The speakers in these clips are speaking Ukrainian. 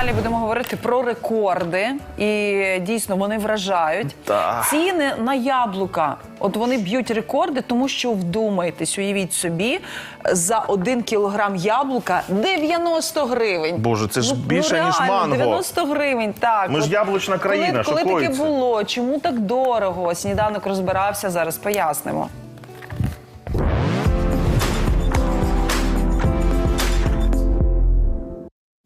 далі будемо говорити про рекорди, і дійсно вони вражають. Так. Ціни на яблука. От вони б'ють рекорди, тому що вдумайтесь, уявіть собі, за один кілограм яблука 90 гривень. Боже, це ж Ну, більше, ну, ніж манго. 90 гривень, так. Ми ж яблучна країна, Коли, коли таке було? Чому так дорого? Сніданок розбирався, зараз пояснимо.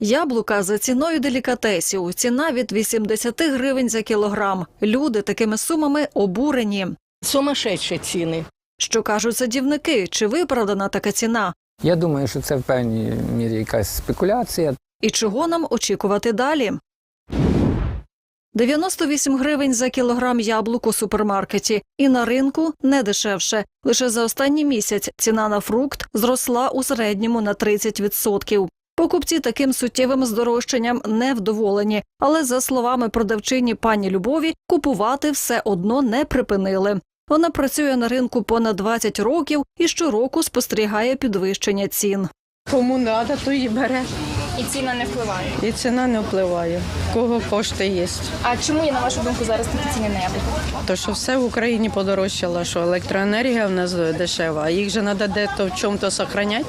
Яблука за ціною делікатесів. Ціна від 80 гривень за кілограм. Люди такими сумами обурені. Сумасшедші ціни. Що кажуть садівники? Чи виправдана така ціна? Я думаю, що це в певній мірі якась спекуляція. І чого нам очікувати далі? 98 гривень за кілограм яблук у супермаркеті. І на ринку не дешевше. Лише за останній місяць ціна на фрукт зросла у середньому на 30%. Покупці таким суттєвим здорожчанням не вдоволені, але за словами продавчині пані Любові, купувати все одно не припинили. Вона працює на ринку понад 20 років і щороку спостерігає підвищення цін. Кому треба, то і бере. І ціна не впливає. І ціна не впливає. Кого кошти є. А чому є, на вашу думку, зараз такі ціни яблуко? То що все в Україні подорожчало, що електроенергія в нас дешева, а їх же треба дето в чому-то зберігати.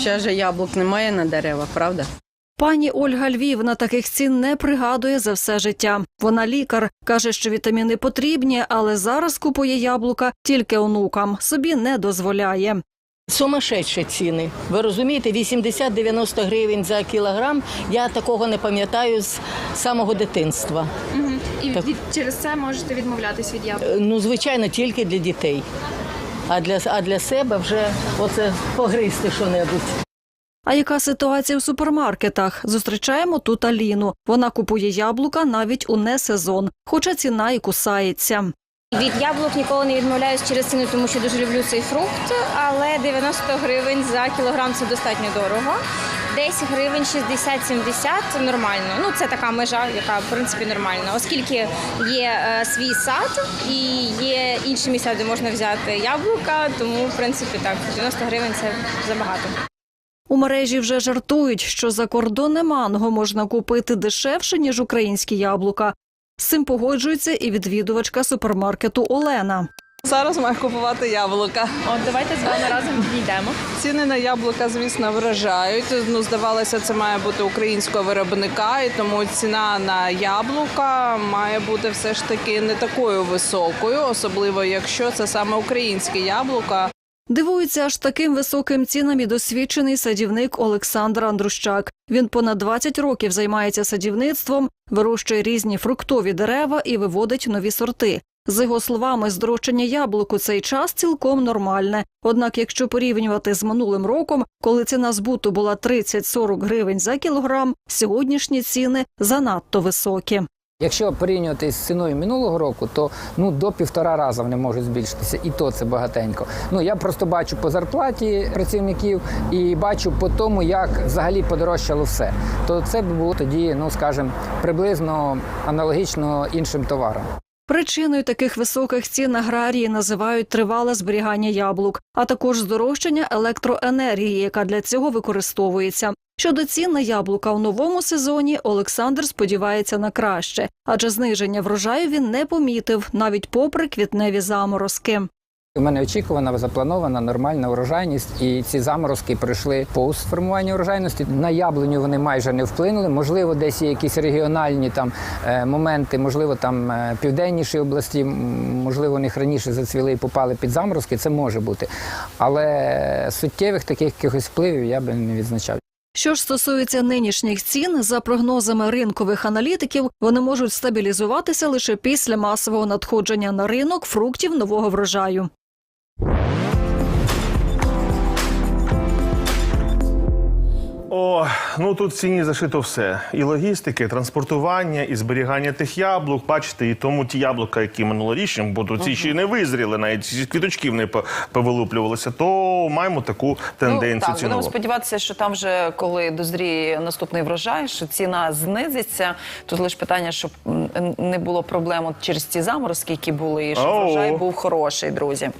Ще ж яблук немає на деревах, правда? Пані Ольга Львівна таких цін не пригадує за все життя. Вона лікар, каже, що вітаміни потрібні, але зараз купує яблука тільки онукам. Собі не дозволяє. Сумасшедші ціни. Ви розумієте, 80-90 гривень за кілограм. Я такого не пам'ятаю з самого дитинства. І від, через це можете відмовлятись від яблук. Е, Ну, звичайно, тільки для дітей. А для, а для себе вже оце погризти що-небудь. А яка ситуація в супермаркетах? Зустрічаємо тут Аліну. Вона купує яблука навіть у несезон, хоча ціна і кусається. Від яблук ніколи не відмовляюсь через ціну, тому що дуже люблю цей фрукт. Але 90 гривень за кілограм це достатньо дорого. Десь гривень 60-70 нормально. Ну це така межа, яка в принципі нормальна, оскільки є е, свій сад і є інші місця, де можна взяти яблука. Тому в принципі так 90 гривень це забагато. У мережі вже жартують, що за закордонне манго можна купити дешевше, ніж українські яблука. З цим погоджується і відвідувачка супермаркету Олена. Зараз маю купувати яблука. От давайте з вами разом підійдемо. Ціни на яблука, звісно, вражають. Ну, здавалося, це має бути українського виробника, і тому ціна на яблука має бути все ж таки не такою високою, особливо якщо це саме українське яблука. Дивується аж таким високим цінам і досвідчений садівник Олександр Андрущак. Він понад 20 років займається садівництвом, вирощує різні фруктові дерева і виводить нові сорти. З його словами, здорожчання яблук у цей час цілком нормальне. Однак, якщо порівнювати з минулим роком, коли ціна збуту була 30-40 гривень за кілограм, сьогоднішні ціни занадто високі. Якщо порівнювати з ціною минулого року, то ну до півтора рази вони можуть збільшитися, і то це багатенько. Ну я просто бачу по зарплаті працівників і бачу по тому, як взагалі подорожчало все. То це б було тоді, ну скажімо, приблизно аналогічно іншим товарам. Причиною таких високих цін аграрії називають тривале зберігання яблук, а також здорожчання електроенергії, яка для цього використовується. Щодо цін на яблука в новому сезоні, Олександр сподівається на краще, адже зниження врожаю він не помітив навіть попри квітневі заморозки. У мене очікувана запланована нормальна урожайність, і ці заморозки пройшли повз формування урожайності. На яблуню вони майже не вплинули. Можливо, десь є якісь регіональні там е, моменти, можливо, там е, південніші області, можливо, них раніше зацвіли і попали під заморозки. Це може бути. Але суттєвих таких якихось впливів я би не відзначав. Що ж стосується нинішніх цін, за прогнозами ринкових аналітиків, вони можуть стабілізуватися лише після масового надходження на ринок фруктів нового врожаю. О, ну тут в ціні зашито все. І логістики, і транспортування, і зберігання тих яблук. Бачите, і тому ті яблука, які минулорічні, бо то ці ще й не визріли, навіть ці квіточків не по- повилуплювалися, то маємо таку тенденцію ну, так, будемо сподіватися, що там вже коли дозріє наступний врожай, що ціна знизиться. Тут лише питання, щоб не було проблем от через ці заморозки, які були, і щоб врожай був хороший, друзі.